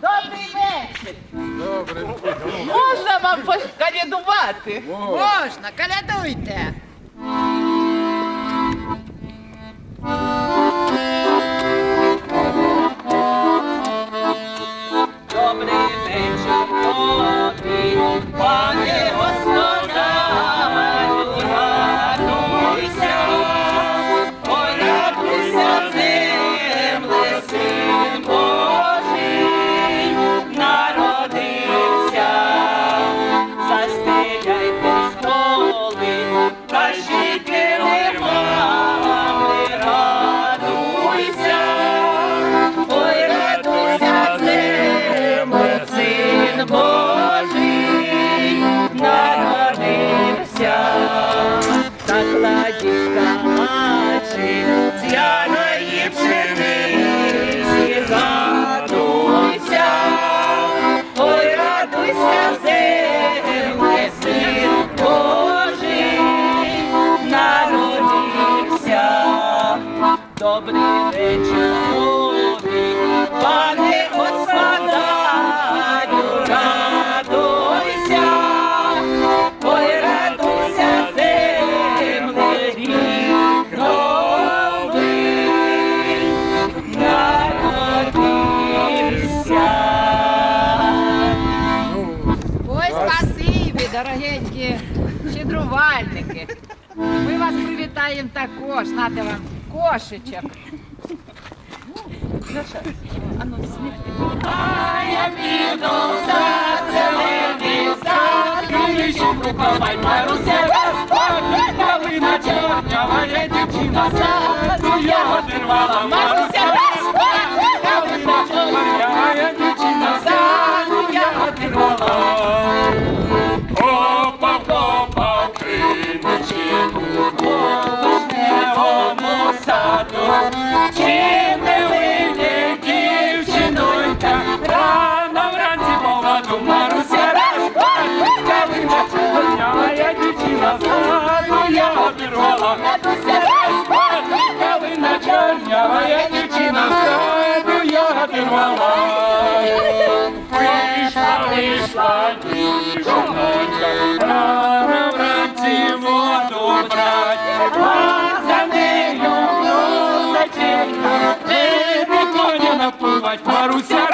Добрий вечір. Добре. Можна вам покалядувати? Можна, калядуйте. Божий народився, та кладівка мачі, з'яної пшениці радуйся, ой, радуйся, земле, син народився, добрий вечір, пане Господь. їм також, нате вам кошечок. А я піду в зелений сад, калічу купавай, маруся, господь, калина чорнява, я дівчина сад, ну я отримала, маруся, господь, калина чорнява, я дівчина сад, я отримала. Маруся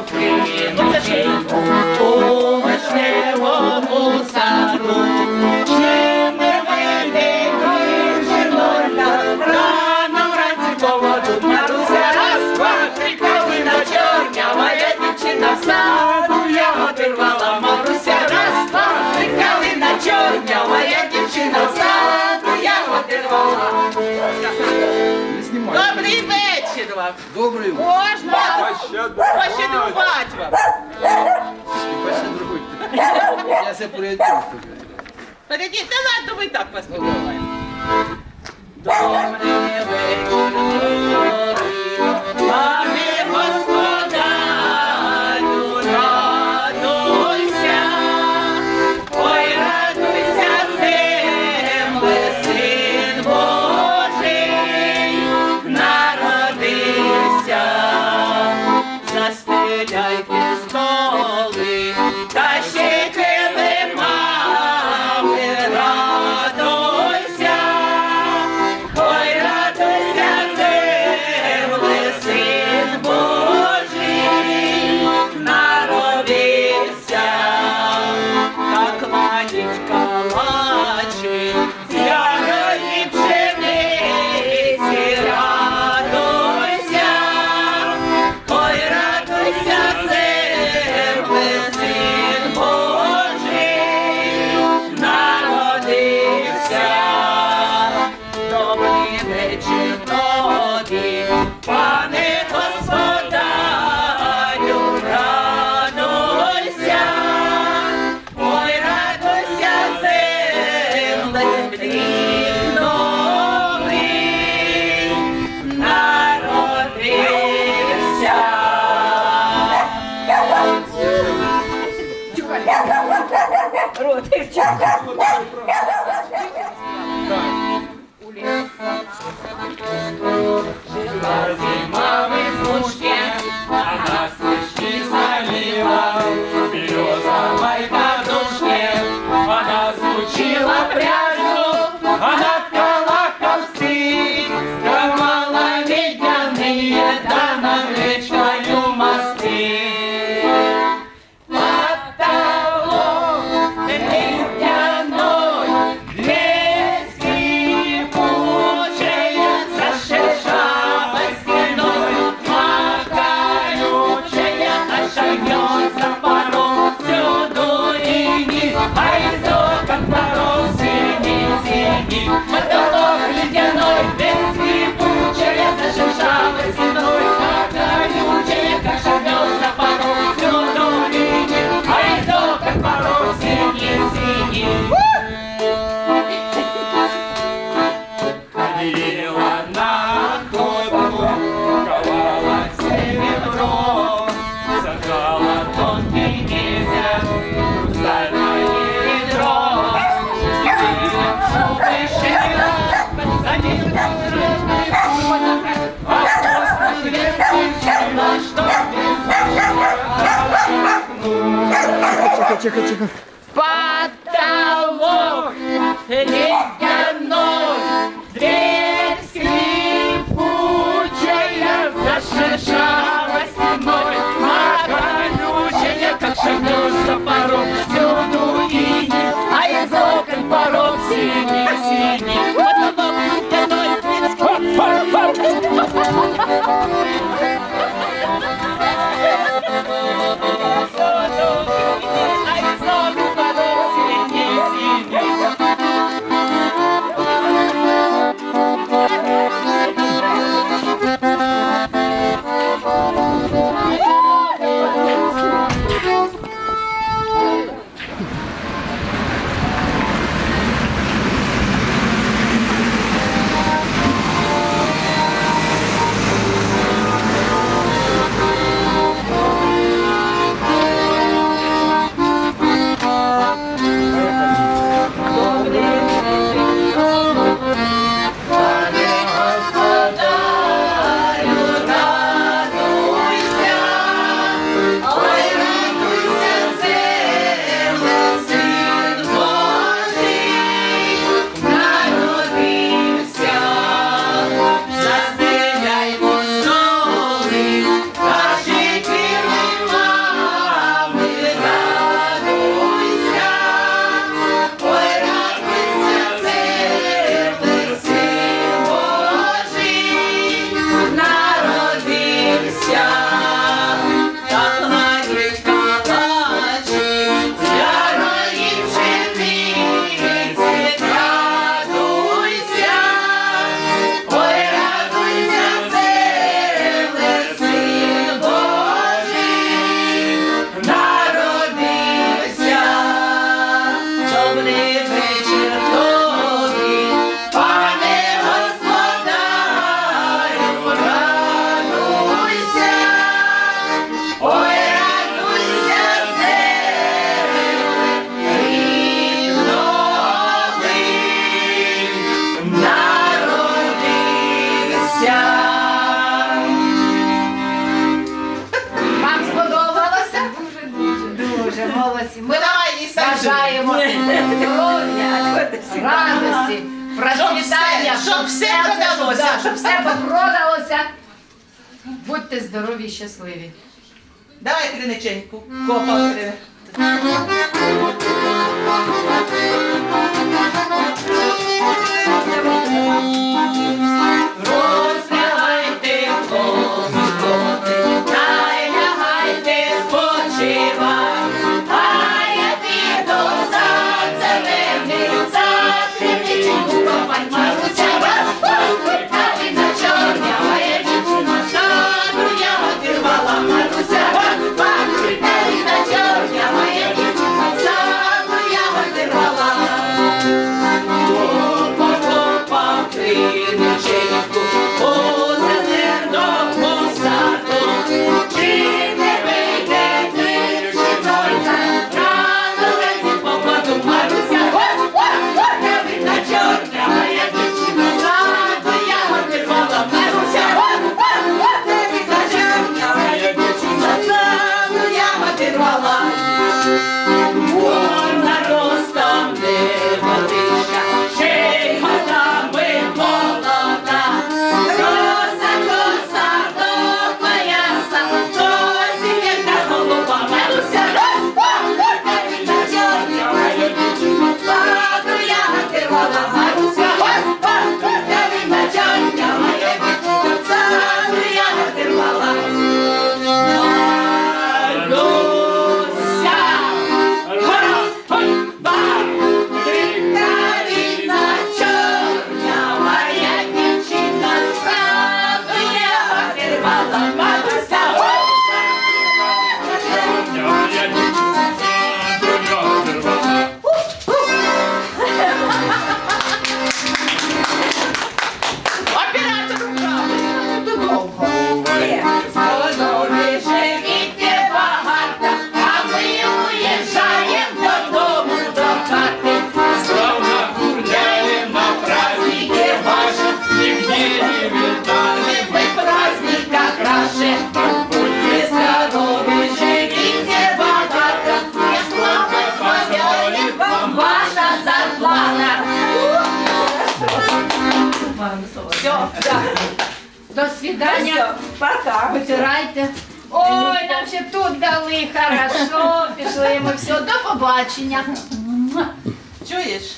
opinion. Добрый вы. Можно. Пощаду- Пощадрувати вам. Пощадруйте. Я все пройду. Подождіть, та ладно, ми так вас ну, підтримаємо. Добрий. тихо, тихо. Потолок не продалося, щоб все попродалося. Будьте здорові і щасливі. Давай криниченьку. Копа крини. Все, Так. До свидання. все, пока. Витирайте. Ой, нам ще тут дали, хорошо, пішли ми все, до побачення. Чуєш?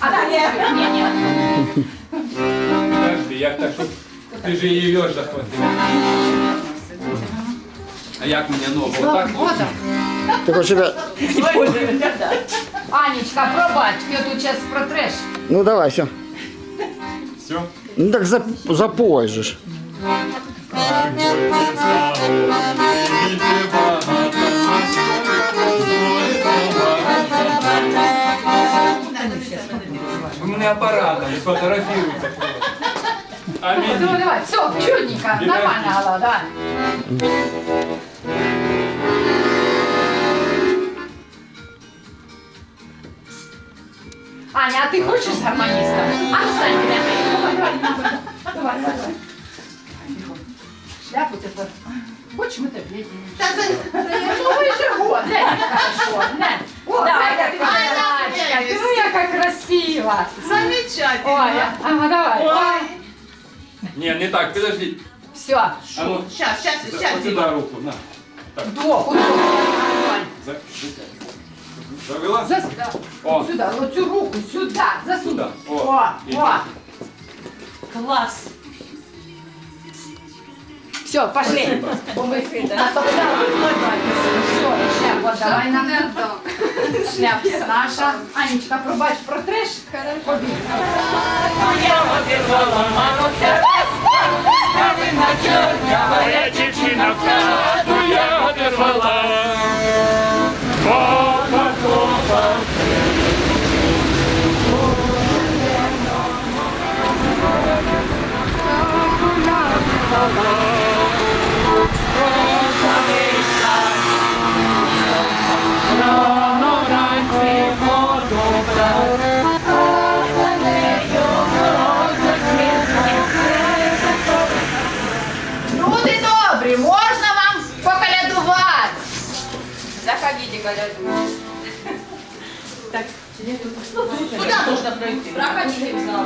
А так, ні, ні. Подожди, як так, що ти ж її вьєш за хвости. А як мені ногу? Отак? Вода. Ти хочеш себе... Анечка, пробач, ти тут зараз протреш. Ну давай, все. Все? Ну так за, запой же ж. У мене апаратом фотографіруйте. Амінь. Давай, давай, все, чудненько, нормально, Алла, давай. Аня, а ти хочеш з гармоністом? А ну стань біля мене. Давай, давай, давай. Давай, давай, давай. Шляпу тепер. Хочеш ми тобі? Та за... Ну ви же год, не, хорошо, не. О, Давай, дай, давай, Анечка, давай. ти яка красива. Замечательно. Ой, ага, давай. Ой. Ні, не так, підожди. Все. А ну, Сейчас, сейчас, за- сейчас, от сюди руку, на. Вдох, вдох. За- Завела? За, да. О, Сюда, вот цю руку, сюда, засунь. Сюда, о. О, Иди. о. Класс. Все, пошли. Бо ми натоптали. Все, шляпу давай нам. Шляпа наша. Анечка, пробач, протреш. Побіг. Моя дівчина в хату я одервала. Опа, опа. Заходите, колядуй. Так, Куда нужно пройти? Проходите зал.